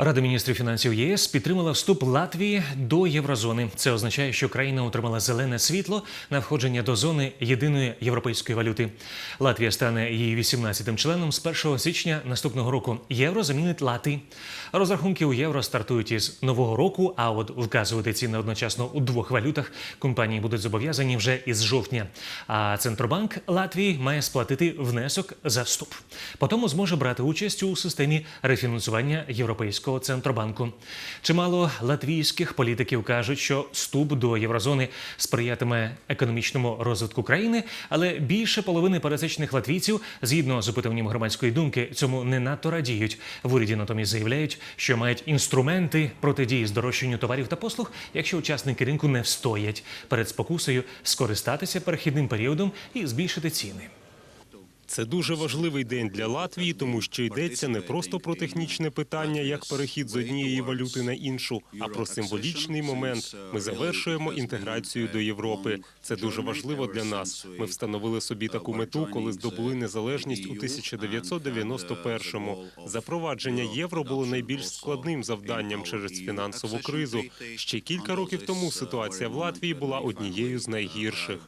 Рада міністрів фінансів ЄС підтримала вступ Латвії до єврозони. Це означає, що країна отримала зелене світло на входження до зони єдиної європейської валюти. Латвія стане її 18-тим членом з 1 січня наступного року. Євро замінить лати. Розрахунки у євро стартують із нового року. А от вказувати ціни одночасно у двох валютах компанії будуть зобов'язані вже із жовтня. А центробанк Латвії має сплатити внесок за вступ. Потім зможе брати участь у системі рефінансування європейського центробанку. Чимало латвійських політиків кажуть, що вступ до єврозони сприятиме економічному розвитку країни, але більше половини пересечних латвійців, згідно з опитуванням громадської думки, цьому не надто радіють. В уряді натомість заявляють, що мають інструменти протидії здорожчанню товарів та послуг, якщо учасники ринку не встоять перед спокусою скористатися перехідним періодом і збільшити ціни. Це дуже важливий день для Латвії, тому що йдеться не просто про технічне питання, як перехід з однієї валюти на іншу, а про символічний момент. Ми завершуємо інтеграцію до Європи. Це дуже важливо для нас. Ми встановили собі таку мету, коли здобули незалежність у 1991-му. Запровадження євро було найбільш складним завданням через фінансову кризу. Ще кілька років тому ситуація в Латвії була однією з найгірших.